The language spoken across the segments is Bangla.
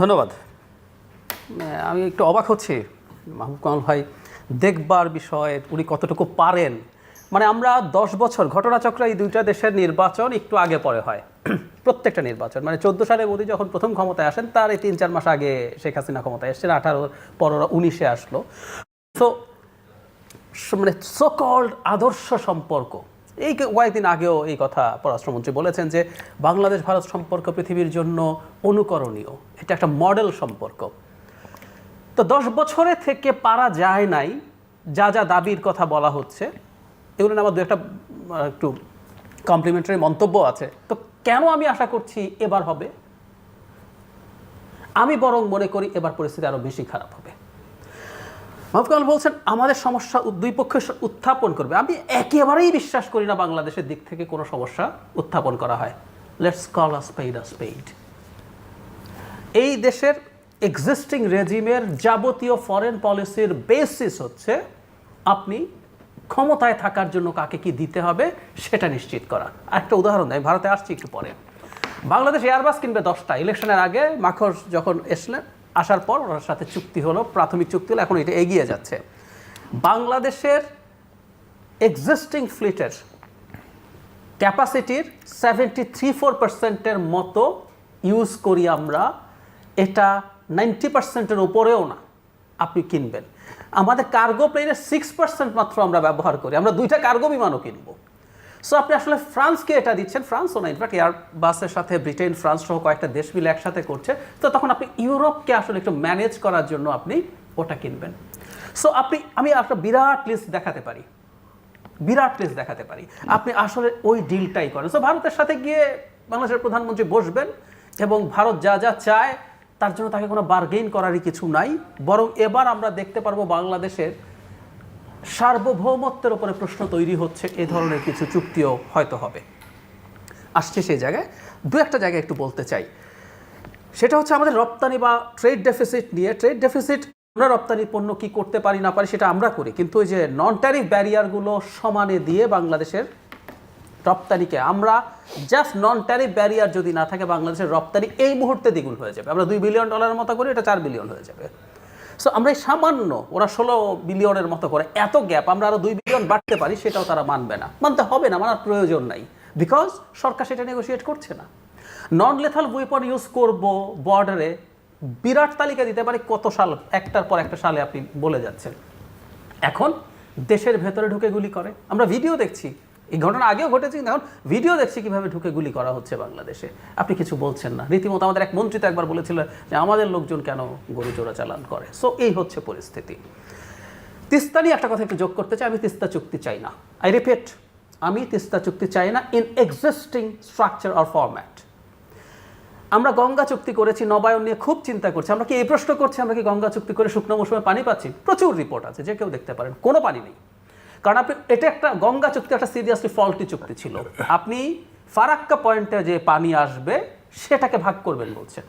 ধন্যবাদ। আমি একটু অবাক হচ্ছি, মাহবুব কামাল ভাই, দেখবার বিষয়ে, উনি কতটুকু পারেন? মানে আমরা দশ বছর, ঘটনাচক্র এই দুইটা দেশের নির্বাচন একটু আগে পরে হয়, প্রত্যেকটা নির্বাচন। মানে চোদ্দ সালে মোদী যখন প্রথম ক্ষমতায় আসেন, তার এই তিন চার মাস আগে শেখ হাসিনা ক্ষমতায় এসছেন, আঠারো পর উনিশে আসলো। তো মানে সোকল্ড আদর্শ সম্পর্ক এই কয়েকদিন আগেও এই কথা পররাষ্ট্রমন্ত্রী বলেছেন যে বাংলাদেশ, ভারত সম্পর্ক পৃথিবীর জন্য অনুকরণীয়। এটা একটা মডেল সম্পর্ক। তো দশ বছরে থেকে পারা যায় নাই, যা যা দাবির কথা বলা হচ্ছে, এগুলো আমার দু একটা একটু কমপ্লিমেন্টারি মন্তব্য আছে। তো কেন আমি আশা করছি এবার হবে? আমি বরং মনে করি এবার পরিস্থিতি আরও বেশি খারাপ হবে। মাহবুব বলছেন, আমাদের সমস্যা দুই পক্ষ উত্থাপন করবে। আমি একেবারেই বিশ্বাস করি না বাংলাদেশের দিক থেকে কোনো সমস্যা উত্থাপন করা হয়। লেটস কল আ স্পেড আ স্পেড এই দেশের এক্সিস্টিং রেজিমের যাবতীয় ফরেন পলিসির বেসিস হচ্ছে, আপনি ক্ষমতায় থাকার জন্য কাকে কি দিতে হবে সেটা নিশ্চিত করা। একটা উদাহরণ দেয়, ভারতে আসছি একটু পরে। বাংলাদেশ এয়ারবাস কিনবে দশটা। ইলেকশনের আগে মাখর যখন এসলেন আসার পর ওনার সাথে চুক্তি হলো, প্রাথমিক চুক্তি হলো, এখন এটা এগিয়ে যাচ্ছে। বাংলাদেশের এক্সিস্টিং ফ্লিটের ক্যাপাসিটির সেভেন্টি থ্রি ফোর পার্সেন্টের মতো ইউজ করি আমরা, এটা নাইনটি পার্সেন্টের উপরেও না আপনি কিনবেন। আমাদের কার্গো প্লেনের সিক্স পার্সেন্ট মাত্র আমরা ব্যবহার করি। আমরা দুইটা কার্গো বিমানও কিনবো। সো আপনি আসলে ফ্রান্সকে এটা দিচ্ছেন। ফ্রান্সও না ইনফ্যাক্ট এয়ারবাসের সাথে ব্রিটেন ফ্রান্স সহ কয়েকটা দেশ মিলে একসাথে করছে। তো তখন আপনি ইউরোপকে আসলে একটু ম্যানেজ করার জন্য আপনি ওটা কিনবেন। সো আপনি, আমি একটা বিরাট লিস্ট দেখাতে পারি। বিরাট লিস্ট দেখাতে পারি। আপনি আসলে ওই ডিলটাই করেন। সো ভারতের সাথে গিয়ে বাংলাদেশের প্রধানমন্ত্রী বসবেন এবং ভারত যা যা চায়, তার জন্য তাকে কোনো বার্গেইন করারই কিছু নাই। বরং এবার আমরা দেখতে পারব বাংলাদেশের সার্বভৌমত্বের উপরে প্রশ্ন তৈরি হচ্ছে, এ ধরনের কিছু চুক্তিও হয়তো হবে। আসছে সেই জায়গায়। দু একটা জায়গায় একটু বলতে চাই। সেটা হচ্ছে আমাদের রপ্তানি বা ট্রেড ডেফিসিট নিয়ে। ট্রেড ডেফিসিট আমরা রপ্তানি পণ্য কি করতে পারি, না পারি, সেটা আমরা করি। কিন্তু ওই যে নন ট্যারিফ ব্যারিয়ারগুলো সমানে দিয়ে বাংলাদেশের রপ্তানিকে আমরা জাস্ট নন ট্যারিফ ব্যারিয়ার যদি না থাকে, বাংলাদেশের রপ্তানি এই মুহূর্তে দ্বিগুণ হয়ে যাবে। আমরা দুই বিলিয়ন ডলারের মতো করি এটা চার বিলিয়ন হয়ে যাবে। সো আমরা এই সামান্য, ওরা ষোলো বিলিয়নের মতো করে এত গ্যাপ আমরা আরও দুই বিলিয়ন বাড়তে পারি, সেটাও তারা মানবে না। মানতে হবে না, মানার প্রয়োজন নাই। বিকজ সরকার সেটা নেগোসিয়েট করছে না। নন লেথাল ওয়েপন ইউজ করব বর্ডারে বিরাট তালিকা দিতে পারি কত সাল, একটার পর একটা সালে আপনি বলে যাচ্ছেন। এখন দেশের ভেতরে ঢুকে গুলি করে। আমরা ভিডিও দেখছি এই ঘটনা আগেও ঘটেছে, কিন্তু এখন ভিডিও দেখছি কীভাবে ঢুকে গুলি করা হচ্ছে বাংলাদেশে। আপনি কিছু বলছেন না। রীতিমতো আমাদের এক মন্ত্রী তো একবার বলেছিল যে আমাদের লোকজন কেন গরু চোরাচালান করে। সো এই হচ্ছে পরিস্থিতি। তিস্তা নিয়ে একটা কথা একটু যোগ করতে চাই, আমি তিস্তা চুক্তি চাই না। আই রিপিট আমি তিস্তা চুক্তি চাই না in existing structure or format আমরা গঙ্গা চুক্তি করেছি, নবায়ন নিয়ে খুব চিন্তা করছি। আমরা কি এই প্রশ্ন করছি? আমরা কি গঙ্গা চুক্তি করে শুকনো মৌসুমে পানি পাচ্ছি? প্রচুর রিপোর্ট আছে, যে কেউ দেখতে পারেন। কোনো পানি নেই। কারণ আপনি, এটা একটা গঙ্গা চুক্তি, একটা সিরিয়াসলি ফল্টি চুক্তি ছিল। আপনি ফারাক্কা পয়েন্টে যে পানি আসবে, সেটাকে ভাগ করবেন বলছেন।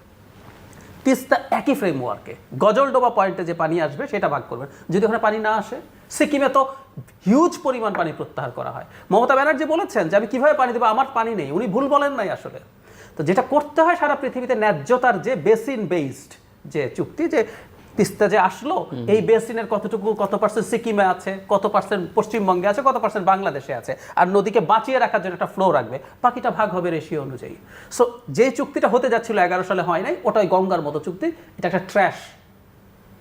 তিস্তা একই ফ্রেমওয়ার্কে গজলডোবা পয়েন্টে যে পানি আসবে, সেটা ভাগ করবেন। যদি ওখানে পানি না আসে, সিকিমে তো হিউজ পরিমাণ পানি প্রত্যাহার করা হয়। মমতা ব্যানার্জি বলেছেন যে, আমি কীভাবে পানি দেবো? আমার পানি নেই। উনি ভুল বলেন নাই আসলে। তো যেটা করতে হয় সারা পৃথিবীতে ন্যায্যতার যে বেসিন বেসড যে চুক্তি, যে তিস্তা যে আসলো এই বেসিনের কতটুকু কত পার্সেন্ট সিকিমে আছে কত পার্সেন্ট পশ্চিমবঙ্গে আছে কত পার্সেন্ট বাংলাদেশে আছে? আর নদীকে বাঁচিয়ে রাখার জন্য একটা ফ্লো রাখবে বাকিটা ভাগ হবে রেশিও অনুযায়ী। সো যে চুক্তিটা হতে যাচ্ছিল এগারো সালে হয় নাই ওটাই গঙ্গার মতো চুক্তি এটা একটা ট্র্যাশ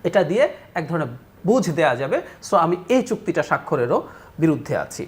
এটা দিয়ে এক ধরনের বুঝ দেয়া যাবে। সো আমি এই চুক্তিটা স্বাক্ষরেরও বিরুদ্ধে আছি।